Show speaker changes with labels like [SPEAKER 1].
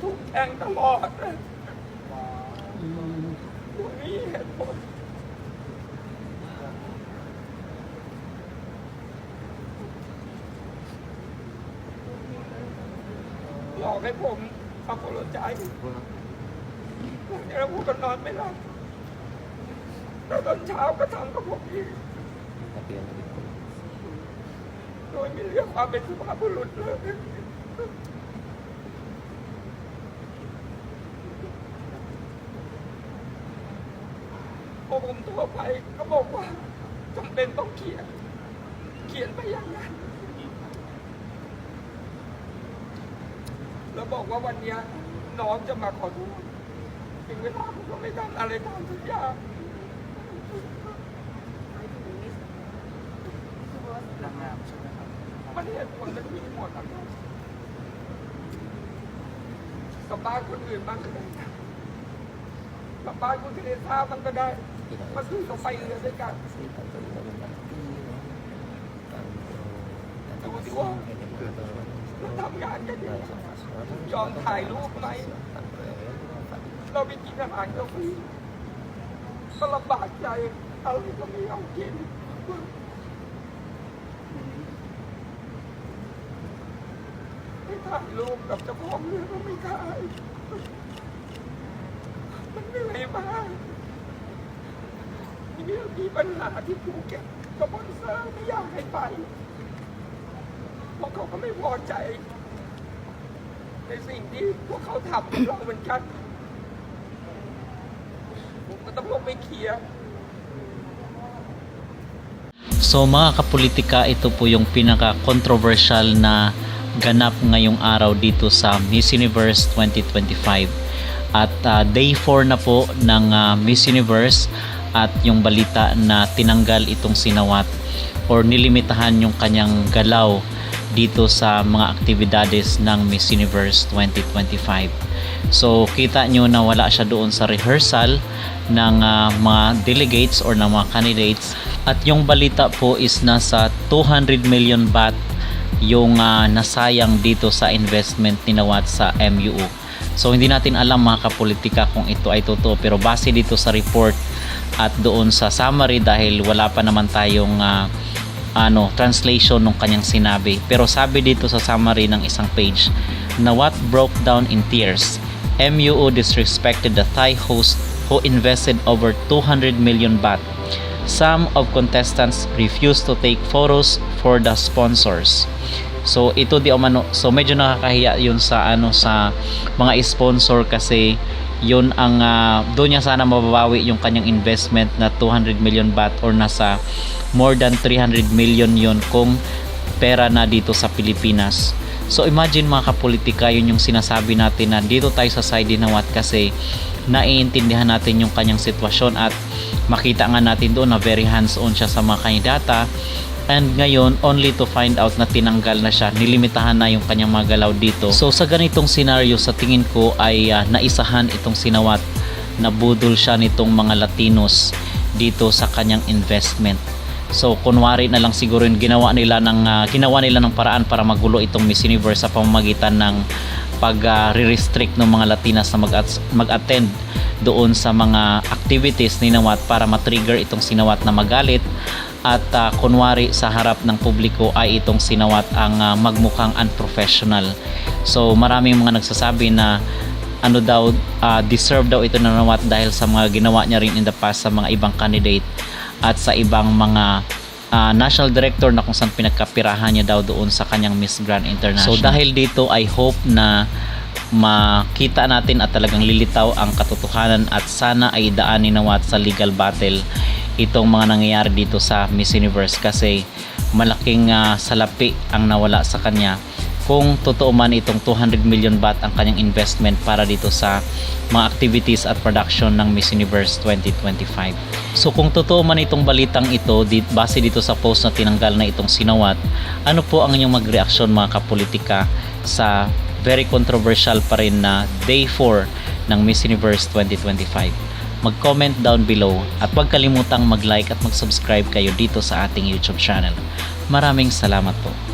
[SPEAKER 1] ถูกแทงตลอดเลยตัวนี้เหตุผลหลอกให้ผมเอาคนใจแล้วผมก็นอนไม่หลับแล้วตอนเช้าก็ทำกับผมอีกโดยไม่เรื่องความเป็นสุภาพบุรุษเลย พอผมโทรไปก็บอกว่าจำเป็นต้องเขียน เขียนไปอย่างนั้น แล้วบอกว่าวันเนี้ยน้องจะมาขอโทษถึงเวลาผมก็ไม่ทำอะไรตามสัญญา
[SPEAKER 2] นางงามใช่ไหมครับ
[SPEAKER 1] มันเหตุผลมันมีหมดนะครับกับบ้านคนอื่นบ้างก็ได้กับบ้านคุณที่ได้ทราบมันก็ได้ มาซื้อกับไฟเรือด้วยกันดูสิว่าเราทำงานกันอยู่ยอมถ่ายรูปไหมเราไปกินอาหารก็ฟก็ลำบากใจอะไรก็ไม่เอากินไม่ถ่ายรูปกับเจ้าของเรือก็ไม่ถ่ายมันเหนื่อยมาก ทีนี้มีปัญหาที่ภูเก็ตสปอนเซอร์ไม่อยากให้ไป เพราะเขาก็ไม่พอใจ ในสิ่งที่พวกเขาทำกับเราเหมือนกัน ผมก็ต้องลงไปเคลียร์
[SPEAKER 3] So mga kapolitika, ito po yung pinaka-controversial na ganap ngayong araw dito sa Miss Universe 2025. At ah, day 4 na po ng ah, Miss Universe at yung balita na tinanggal itong sinawat or nilimitahan yung kanyang galaw dito sa mga aktibidades ng Miss Universe 2025. So kita nyo na wala siya doon sa rehearsal ng ah, mga delegates or ng mga candidates at yung balita po is nasa 200 million baht yung ah, nasayang dito sa investment ni Nawat sa MUO. So hindi natin alam mga kapolitika kung ito ay totoo pero base dito sa report at doon sa summary dahil wala pa naman tayong ah, ano translation ng kanyang sinabi. Pero sabi dito sa summary ng isang page Nawat broke down in tears MUO disrespected the Thai host who invested over 200 million baht. Some of contestants refused to take photos for the sponsors. So ito di umano so medyo nakakahiya yun sa ano sa mga sponsor kasi yun ang ah, doon niya sana mababawi yung kanyang investment na 200 million baht or nasa more than 300 million yun kung pera na dito sa Pilipinas. So imagine mga kapolitika yun yung sinasabi natin na dito tayo sa side ni Nawat kasi naiintindihan natin yung kanyang sitwasyon at makita nga natin doon na very hands-on siya sa mga kandidata and ngayon only to find out na tinanggal na siya. Nilimitahan na yung kanyang mga galaw dito. So sa ganitong scenario sa tingin ko ay ah, naisahan itong sinawat na budol siya nitong mga Latinos dito sa kanyang investment. So kunwari na lang siguro yung ginawa nila ng ah, ginawa nila ng paraan para magulo itong Miss Universe sa pamamagitan ng pag ah, re-restrict ng mga Latinas na mag- mag-attend doon sa mga activities ni Nawat para ma-trigger itong sinawat na magalit at ah, kunwari sa harap ng publiko ay itong sinawat ang ah, magmukhang unprofessional. So maraming mga nagsasabi na ano daw ah, deserve daw ito na Nawat dahil sa mga ginawa niya rin in the past sa mga ibang candidate at sa ibang mga ah, national director na kung saan pinagkapirahan niya daw doon sa kanyang Miss Grand International. So dahil dito I hope na makita natin at talagang lilitaw ang katotohanan at sana ay daan ni Nawat sa legal battle itong mga nangyayari dito sa Miss Universe kasi malaking ah, salapi ang nawala sa kanya kung totoo man itong 200 million baht ang kanyang investment para dito sa mga activities at production ng Miss Universe 2025. So kung totoo man itong balitang ito di, base dito sa post na tinanggal na itong sinawat, ano po ang inyong magreaksyon mga kapolitika sa very controversial pa rin na day 4 ng Miss Universe 2025? Mag-comment down below at huwag kalimutang mag-like at mag-subscribe kayo dito sa ating YouTube channel. Maraming salamat po.